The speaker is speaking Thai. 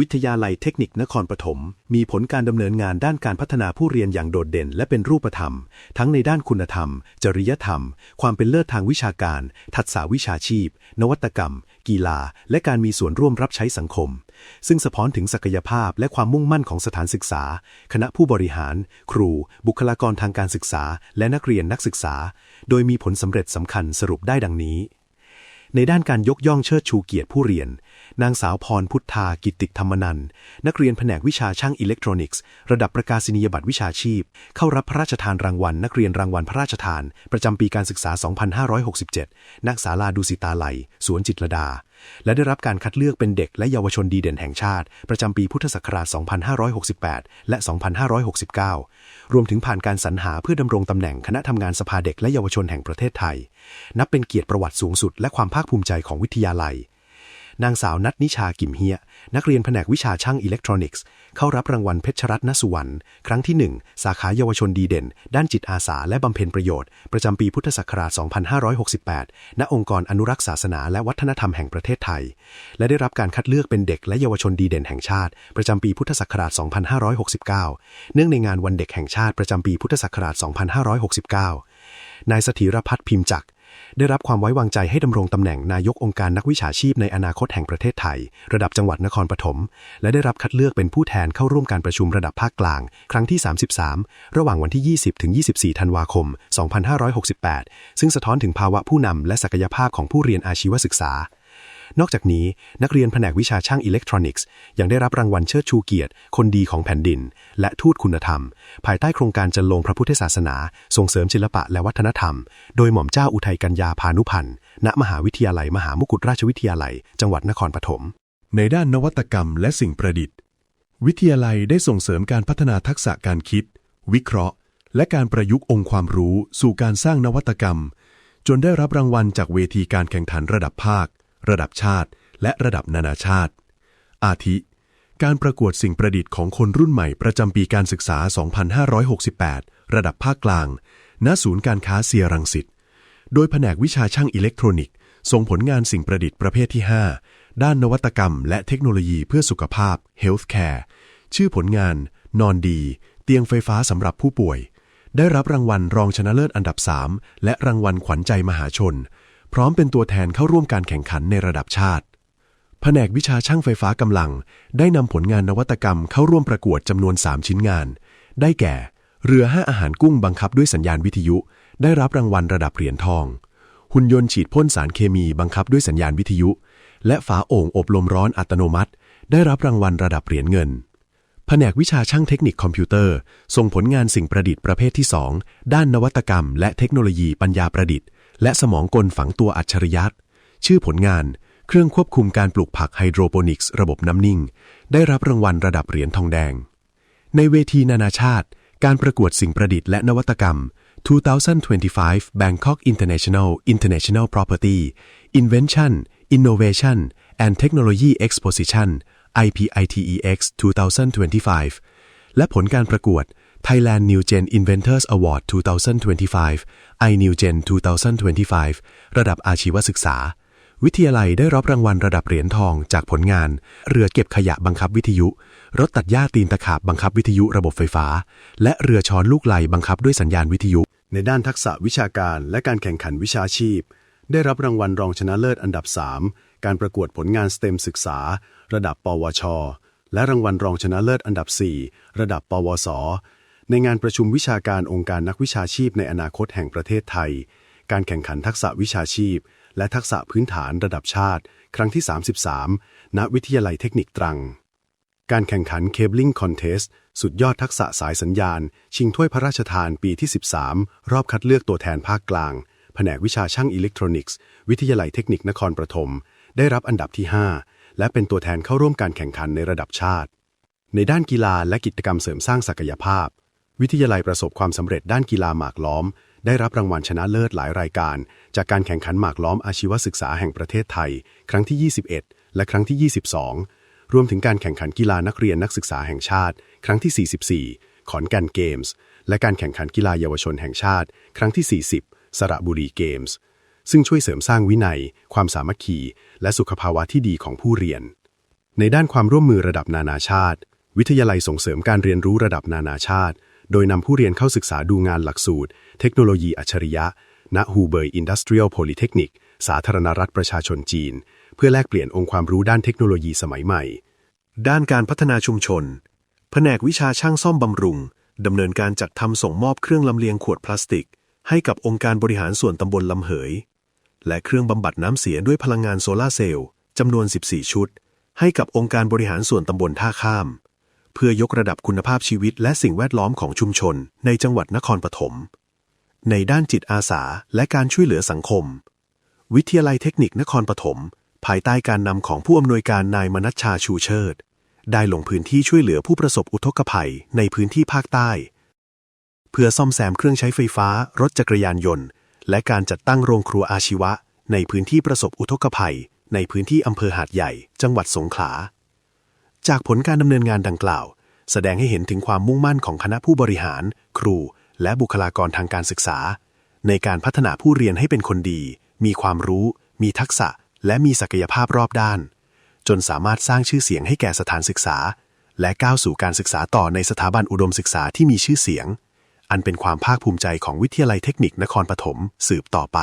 วิทยาลัยเทคนิคนครปฐมมีผลการดำเนินงานด้านการพัฒนาผู้เรียนอย่างโดดเด่น และเป็นรูปธรรม ทั้งในด้านคุณธรรม จริยธรรม ความเป็นเลิศทางวิชาการ ทักษะวิชาชีพ นวัตกรรม กีฬา และการมีส่วนร่วมรับใช้สังคม ซึ่งสะท้อนถึงศักยภาพและความมุ่งมั่นของสถานศึกษา คณะผู้บริหาร ครู บุคลากรทางการศึกษา และนักเรียนนักศึกษา โดยมีผลสำเร็จสำคัญสรุปได้ดังนี้ ในด้านการยกย่องเชิดชูเกียรติผู้เรียน นางสาวพรพุทธากิตติธรรมนันนักเรียนแผนกวิชาช่างอิเล็กทรอนิกส์ ระดับประกาศนียบัตรวิชาชีพ เข้ารับพระราชทานรางวัล นักเรียนรางวัลพระราชทาน ประจำปีการศึกษา 2567 นักศาลาดุสิตาไหล สวนจิตรดาและได้รับการคัดเลือกเป็นเด็กและเยาวชนดีเด่นแห่งชาติ ประจำปีพุทธศักราช 2568 และ 2569 รวมถึงผ่านการสรรหาเพื่อดำรงตำแหน่งคณะทำงานสภาเด็กและเยาวชนแห่งประเทศไทย นับเป็นเกียรติประวัติสูงสุดและความภาคภูมิใจของวิทยาลัย นางสาวนัทนิชากิมเฮีย นักเรียนแผนกวิชาช่างอิเล็กทรอนิกส์ เข้ารับรางวัลเพชรรัตนสุวรรณ ครั้งที่ 1 สาขาเยาวชนดีเด่น ด้านจิตอาสาและบำเพ็ญประโยชน์ ประจำปีพุทธศักราช 2568 ณ องค์กรอนุรักษ์ศาสนาและวัฒนธรรมแห่งประเทศไทย และได้รับการคัดเลือกเป็นเด็กและเยาวชนดีเด่นแห่งชาติ ประจำปีพุทธศักราช 2569 เนื่องในงานวันเด็กแห่งชาติประจำปีพุทธศักราช 2569นายสถีรพัฒน์พิมพ์จักร ได้รับความไว้วางใจให้ดำรงตำแหน่งนายกองค์การนักวิชาชีพในอนาคตแห่งประเทศไทย ระดับจังหวัดนครปฐมและได้รับคัดเลือกเป็นผู้แทนเข้าร่วมการประชุมระดับภาคกลาง ครั้งที่ 33 ระหว่างวันที่ 20 ถึง 24 ธันวาคม 2568 ซึ่งสะท้อนถึงภาวะผู้นำและศักยภาพของผู้เรียนอาชีวศึกษา นอกจากนี้นักเรียนแผนกวิชาช่างอิเล็กทรอนิกส์ ยังได้รับรางวัลเชิดชูเกียรติ คนดีของแผ่นดิน และทูตคุณธรรม ภายใต้โครงการจันลงพระพุทธศาสนา ส่งเสริมศิลปะและวัฒนธรรม โดยหม่อมเจ้าอุทัยกัญญาพานุพันธ์ณมหาวิทยาลัย มหามุกุฏราชวิทยาลัย จังหวัดนครปฐมในด้านนวัตกรรมและสิ่งประดิษฐ์ วิทยาลัยได้ส่งเสริมการพัฒนาทักษะการคิด วิเคราะห์ และการประยุกต์องค์ความรู้ สู่การสร้างนวัตกรรม จนได้รับรางวัลจากเวทีการแข่งขันระดับภาค ระดับชาติ และระดับนานาชาติ อาทิ การประกวดสิ่งประดิษฐ์ของคนรุ่นใหม่ประจำปีการศึกษา 2568 ระดับภาคกลาง ณ ศูนย์การค้าเซียรังสิต โดยแผนกวิชาช่างอิเล็กทรอนิกส์ส่งผลงานสิ่งประดิษฐ์ประเภทที่ 5 ด้านนวัตกรรม และเทคโนโลยีเพื่อสุขภาพ Healthcare ชื่อผลงาน นอนดี เตียงไฟฟ้าสำหรับผู้ป่วย ได้รับรางวัลรองชนะเลิศอันดับ 3 และรางวัลขวัญใจมหาชน พร้อมเป็นตัวแทนเข้าร่วมการแข่งขันในระดับชาติ แผนกวิชาช่างไฟฟ้ากำลัง ได้นำผลงานนวัตกรรมเข้าร่วมประกวดจำนวน 3 ชิ้นงาน ได้แก่ เรือห้าอาหารกุ้งบังคับด้วยสัญญาณวิทยุ ได้รับรางวัลระดับเหรียญทอง หุ่นยนต์ฉีดพ่นสารเคมีบังคับด้วยสัญญาณวิทยุ และฝาโอ่งอบลมร้อนอัตโนมัติ ได้รับรางวัลระดับเหรียญเงินแผนกวิชาช่างเทคนิคคอมพิวเตอร์ ส่งผลงานสิ่งประดิษฐ์ประเภทที่ 2 ด้านนวัตกรรม และเทคโนโลยีปัญญาประดิษฐ์ และสมองกลฝังตัวอัจฉริยะ ชื่อผลงาน เครื่องควบคุมการปลูกผักไฮโดรโปนิกส์ระบบน้ำนิ่ง ได้รับรางวัลระดับเหรียญทองแดง ในเวทีนานาชาติ การประกวดสิ่งประดิษฐ์และนวัตกรรม 2025 Bangkok International International Property Invention Innovation and Technology Exposition IPITEX 2025 และผลการประกวด Thailand New Gen Inventors Award 2025 iNewGen 2025 ระดับอาชีวศึกษา วิทยาลัยได้รับรางวัลระดับเหรียญทองจากผลงาน เรือเก็บขยะบังคับวิทยุ รถตัดหญ้าตีนตะขาบบังคับวิทยุระบบไฟฟ้า และเรือช้อนลูกไหลบังคับด้วยสัญญาณวิทยุ ในด้านทักษะวิชาการและการแข่งขันวิชาชีพ ได้รับรางวัลรองชนะเลิศอันดับ 3 การประกวดผลงาน STEM ศึกษา ระดับ ปวช และรางวัลรองชนะเลิศอันดับ 4 ระดับ ปวส ในงานประชุมวิชาการองค์การนักวิชาชีพในอนาคตแห่งประเทศไทย การแข่งขันทักษะวิชาชีพ และทักษะพื้นฐานระดับชาติ ครั้งที่ 33 ณ วิทยาลัยเทคนิคตรัง การแข่งขัน Cabling Contest สุดยอดทักษะสายสัญญาณ ชิงถ้วยพระราชทานปีที่ 13 รอบคัดเลือกตัวแทนภาคกลาง แผนกวิชาช่างอิเล็กทรอนิกส์ วิทยาลัยเทคนิคนครปฐม ได้รับอันดับที่ 5 และเป็นตัวแทนเข้าร่วมการแข่งขันในระดับชาติ ในด้านกีฬาและกิจกรรมเสริมสร้างศักยภาพ วิทยาลัยประสบความสำเร็จด้านกีฬาหมากล้อม ได้รับรางวัลชนะเลิศหลายรายการ จากการแข่งขันหมากล้อมอาชีวศึกษาแห่งประเทศไทย ครั้งที่ 21 และครั้งที่ 22 รวมถึงการแข่งขันกีฬานักเรียนนักศึกษาแห่งชาติ ครั้งที่ 44 ขอนแก่นเกมส์ และการแข่งขันกีฬาเยาวชนแห่งชาติ ครั้งที่ 40 สระบุรีเกมส์ ซึ่งช่วยเสริมสร้างวินัย ความสามัคคี และสุขภาวะที่ดีของผู้เรียน ในด้านความร่วมมือระดับนานาชาติ วิทยาลัยส่งเสริมการเรียนรู้ระดับนานาชาติ โดยนำผู้เรียนเข้าศึกษาดูงานหลักสูตร เทคโนโลยีอัจฉริยะ ณ ฮูเบย์อินดัสเทรียลโพลิเทคนิค สาธารณรัฐประชาชนจีน เพื่อแลกเปลี่ยนองค์ความรู้ด้านเทคโนโลยีสมัยใหม่ ด้านการพัฒนาชุมชน แผนกวิชาช่างซ่อมบำรุงดำเนินการจัดทำส่งมอบเครื่องลำเลียงขวดพลาสติก ให้กับองค์การบริหารส่วนตำบลลำเหย และเครื่องบำบัดน้ำเสียด้วยพลังงานโซลาเซลล์จำนวน 14 ชุด ให้กับองค์การบริหารส่วนตำบลท่าข้าม เพื่อยกระดับคุณภาพชีวิตและสิ่งแวดล้อมของชุมชน ในจังหวัดนครปฐม ในด้านจิตอาสาและการช่วยเหลือสังคม วิทยาลัยเทคนิคนครปฐมภายใต้การนำของผู้อำนวยการนายมนัชชาชูเชิด ได้ลงพื้นที่ช่วยเหลือผู้ประสบอุทกภัยในพื้นที่ภาคใต้ เพื่อซ่อมแซมเครื่องใช้ไฟฟ้า รถจักรยานยนต์ และการจัดตั้งโรงครัวอาชีวะ ในพื้นที่ประสบอุทกภัย ในพื้นที่อำเภอหาดใหญ่ จังหวัดสงขลา จากผลการดำเนินงานดังกล่าว แสดงให้เห็นถึงความมุ่งมั่นของคณะผู้บริหาร ครู และบุคลากรทางการศึกษา ในการพัฒนาผู้เรียนให้เป็นคนดี มีความรู้ มีทักษะ และมีศักยภาพรอบด้าน จนสามารถสร้างชื่อเสียงให้แก่สถานศึกษา และก้าวสู่การศึกษาต่อในสถาบันอุดมศึกษาที่มีชื่อเสียง อันเป็นความภาคภูมิใจของวิทยาลัยเทคนิคนครปฐมสืบต่อไป